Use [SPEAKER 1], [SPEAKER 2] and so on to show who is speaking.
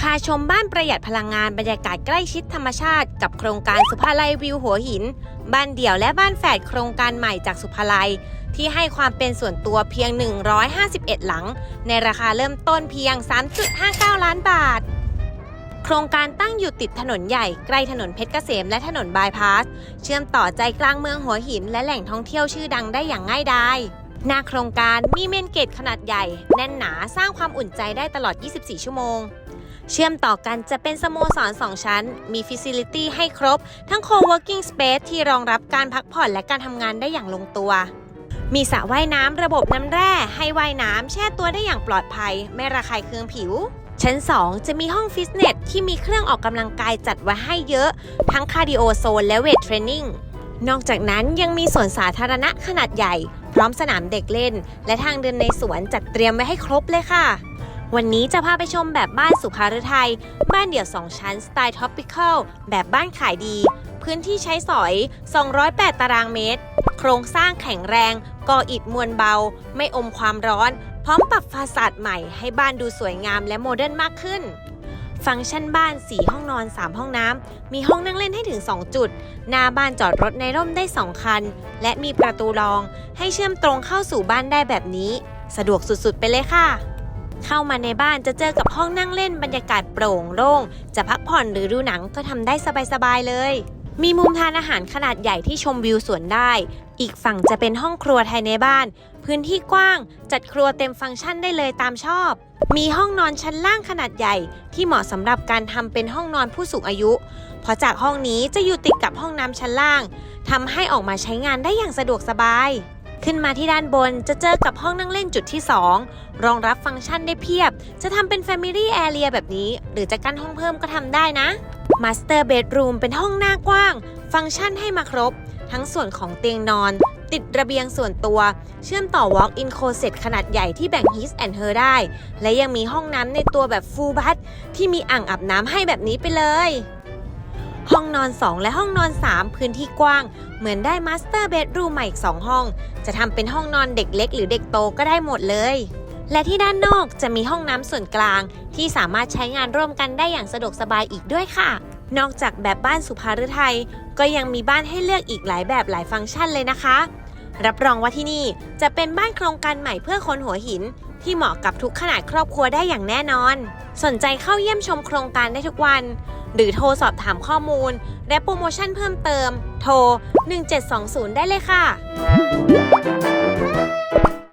[SPEAKER 1] พาชมบ้านประหยัดพลังงานบรรยากาศใกล้ชิดธรรมชาติ กับโครงการสุภาลัยวิวหัวหิน บ้านเดี่ยวและบ้านแฝดโครงการใหม่จากสุภาลัย ที่ให้ความเป็นส่วนตัวเพียง 151 หลัง ในราคาเริ่มต้นเพียง 3.59 ล้านบาท โครงการตั้งอยู่ติดถนนใหญ่ใกล้ถนนเพชรเกษมและถนนบายพาส เชื่อมต่อใจกลางเมืองหัวหิน และแหล่งท่องเที่ยวชื่อดังได้อย่างง่ายดาย หน้าโครงการมีเมนเกตขนาดใหญ่ แน่นหนาสร้างความอุ่นใจได้ตลอด 24 ชั่วโมง เชื่อมต่อกันจะเป็นสโมสร 2 ชั้น มีฟิสิลิตี้ให้ครบ ทั้ง co-working space ที่รองรับการพักผ่อนและการทำงานได้อย่างลงตัว มีสระว่ายน้ำระบบน้ำแร่ให้ว่ายน้ำแช่ตัวได้อย่างปลอดภัย ไม่ระคายเคืองผิวชั้น 2 จะมีห้องฟิตเนสที่มีเครื่องออกกำลังกายจัดไว้ให้เยอะ ทั้งคาร์ดิโอโซนและเวทเทรนนิ่ง นอกจากนั้นยังมีสวนสาธารณะขนาดใหญ่ พร้อมสนามเด็กเล่น และทางเดินในสวนจัดเตรียมไว้ให้ครบเลยค่ะ วันนี้จะพาไปชมแบบบ้านสุภาฤทัยบ้านเดี่ยว 2 ชั้นสไตล์ท็อปปิคอลแบบบ้านขายดี พื้นที่ใช้สอย 208 ตารางเมตร โครงสร้างแข็งแรง ก่ออิฐมวลเบา ไม่อมความร้อน พร้อมปรับฟาสาดใหม่ให้บ้านดูสวยงามและโมเดิร์นมากขึ้น ฟังก์ชันบ้าน 4 ห้องนอน 3 ห้องน้ำ มีห้องนั่งเล่นให้ถึง 2 จุด หน้าบ้านจอดรถในร่มได้ 2 คัน และมีประตูรอง ให้เชื่อมตรงเข้าสู่บ้านได้แบบนี้ สะดวกสุดๆ ไปเลยค่ะ เข้ามาในบ้านจะเจอกับห้องนั่งเล่นบรรยากาศโปร่งโล่ง จะพักผ่อนหรือดูหนังก็ทำได้สบายๆเลย มีมุมทานอาหารขนาดใหญ่ที่ชมวิวสวนได้ อีกฝั่งจะเป็นห้องครัวภายในบ้าน พื้นที่กว้าง จัดครัวเต็มฟังก์ชันได้เลยตามชอบ มีห้องนอนชั้นล่างขนาดใหญ่ ที่เหมาะสำหรับการทำเป็นห้องนอนผู้สูงอายุ เพราะจากห้องนี้จะอยู่ติดกับห้องน้ำชั้นล่างทำให้ออกมาใช้งานได้อย่างสะดวกสบาย ขึ้นมาที่ด้านบนจะเจอกับห้องนั่งเล่นจุดที่ 2 รองรับฟังก์ชันได้เพียบ จะทำเป็น Family Area แบบนี้ หรือจะกั้นห้องเพิ่มก็ทำได้นะ Master Bedroom เป็นห้องหน้ากว้าง ฟังก์ชันให้มาครบ ทั้งส่วนของเตียงนอน ติดระเบียงส่วนตัว เชื่อมต่อ Walk-in Closet ขนาดใหญ่ที่แบ่ง His and Her ได้ และยังมีห้องน้ำในตัวแบบ Full Bath ที่มีอ่างอาบน้ำให้แบบนี้ไปเลย ห้องนอน 2 และห้องนอน 3 พื้นที่กว้าง เหมือนได้มาสเตอร์เบดรูมใหม่อีก 2 ห้อง จะทำเป็นห้องนอนเด็กเล็กหรือเด็กโตก็ได้หมดเลย และที่ด้านนอกจะมีห้องน้ำส่วนกลาง ที่สามารถใช้งานร่วมกันได้อย่างสะดวกสบายอีกด้วยค่ะ นอกจากแบบบ้านสุภาฤทัยก็ยังมีบ้านให้เลือกอีกหลายแบบหลายฟังก์ชันเลยนะคะ รับรองว่าที่นี่จะเป็นบ้านโครงการใหม่เพื่อคนหัวหินที่เหมาะกับทุกขนาดครอบครัวได้อย่างแน่นอน สนใจเข้าเยี่ยมชมโครงการได้ทุกวัน หรือโทรสอบถามข้อมูล และโปรโมชั่นเพิ่มเติม โทร 1720 ได้เลยค่ะ